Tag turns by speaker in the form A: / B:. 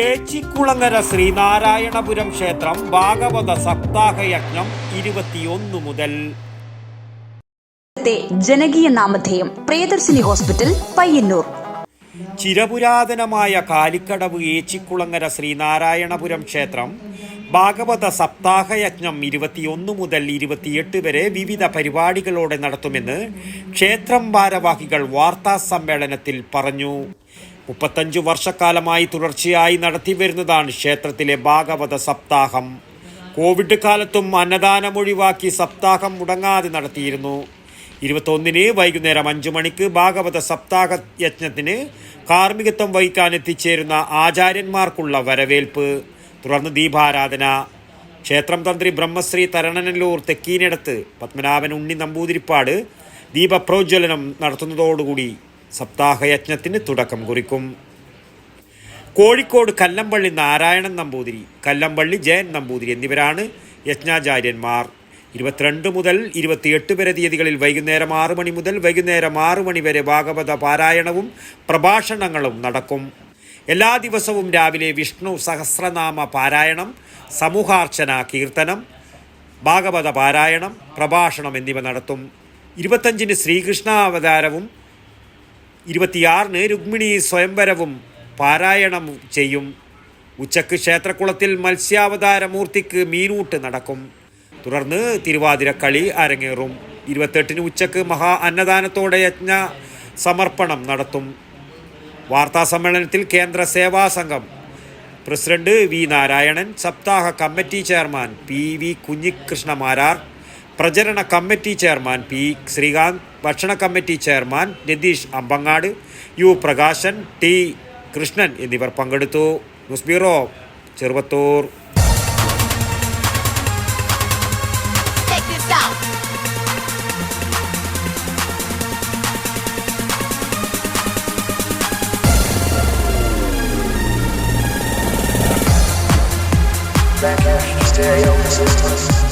A: ഏച്ചിക്കുളങ്ങര ശ്രീനാരായണപുരം ക്ഷേത്രം ഭാഗവത സപ്താഹ യജ്ഞം ഇരുപത്തിയൊന്ന് മുതൽ.
B: ജനകീയ നാമധേയം പ്രിയദർശിനി ഹോസ്പിറ്റൽ പയ്യന്നൂർ.
A: ചിരപുരാതനമായ കാലിക്കടവ് ഏച്ചിക്കുളങ്ങര ശ്രീനാരായണപുരം ക്ഷേത്രം ഭാഗവത സപ്താഹ യജ്ഞം ഇരുപത്തിയൊന്ന് മുതൽ ഇരുപത്തിയെട്ട് വരെ വിവിധ പരിപാടികളോടെ നടത്തുമെന്ന് ക്ഷേത്രം ഭാരവാഹികൾ വാർത്താ സമ്മേളനത്തിൽ പറഞ്ഞു. മുപ്പത്തഞ്ചു വർഷക്കാലമായി തുടർച്ചയായി നടത്തിവരുന്നതാണ് ക്ഷേത്രത്തിലെ ഭാഗവത സപ്താഹം. കോവിഡ് കാലത്തും അന്നദാനം ഒഴിവാക്കി സപ്താഹം മുടങ്ങാതെ നടത്തിയിരുന്നു. ഇരുപത്തൊന്നിന് വൈകുന്നേരം അഞ്ചു മണിക്ക് ഭാഗവത സപ്താഹ യജ്ഞത്തിന് കാർമ്മികത്വം വഹിക്കാൻ എത്തിച്ചേരുന്ന ആചാര്യന്മാർക്കുള്ള വരവേൽപ്പ്. തുടർന്ന് ദീപാരാധന. ക്ഷേത്രം തന്ത്രി ബ്രഹ്മശ്രീ തരണനല്ലൂർ തെക്കീനടത്ത് പത്മനാഭൻ ഉണ്ണി നമ്പൂതിരിപ്പാട് ദീപപ്രോജ്വലനം നടത്തുന്നതോടുകൂടി സപ്താഹയജ്ഞത്തിന് തുടക്കം കുറിക്കും. കോഴിക്കോട് കല്ലമ്പള്ളി നാരായണൻ നമ്പൂതിരി കല്ലമ്പള്ളി ജയൻ നമ്പൂതിരി എന്നിവരാണ് യജ്ഞാചാര്യന്മാർ. ഇരുപത്തിരണ്ട് മുതൽ ഇരുപത്തിയെട്ട് വരെ തീയതികളിൽ വൈകുന്നേരം ആറു മണി മുതൽ വൈകുന്നേരം ആറ് മണി വരെ ഭാഗവത പാരായണവും പ്രഭാഷണങ്ങളും നടക്കും. എല്ലാ ദിവസവും രാവിലെ വിഷ്ണു സഹസ്രനാമ പാരായണം സമൂഹാർച്ചന കീർത്തനം ഭാഗവത പാരായണം പ്രഭാഷണം എന്നിവ നടത്തും. ഇരുപത്തഞ്ചിന് ശ്രീകൃഷ്ണാവതാരവും ഇരുപത്തിയാറിന് രുക്മിണി സ്വയംവരവും പാരായണം ചെയ്യും. ഉച്ചയ്ക്ക് ക്ഷേത്രക്കുളത്തിൽ മത്സ്യാവതാരമൂർത്തിക്ക് മീനൂട്ട് നടക്കും. തുടർന്ന് തിരുവാതിരക്കളി അരങ്ങേറും. ഇരുപത്തെട്ടിന് ഉച്ചയ്ക്ക് മഹാ അന്നദാനത്തോടെ യജ്ഞ സമർപ്പണം നടത്തും. വാർത്താ സമ്മേളനത്തിൽ കേന്ദ്ര സേവാ സംഘം. പ്രസിഡന്റ് വി നാരായണൻ സപ്താഹ committee chairman P V Kunhikrishna Marar പ്രചരണ കമ്മിറ്റി ചെയർമാൻ പി ശ്രീകാന്ത് ഭക്ഷണ committee chairman Ratheesh Ambangad U Prakashan T Krishnan എന്നിവർ പങ്കെടുത്തു news bureau Cheruvathur.
C: Stereo Systems.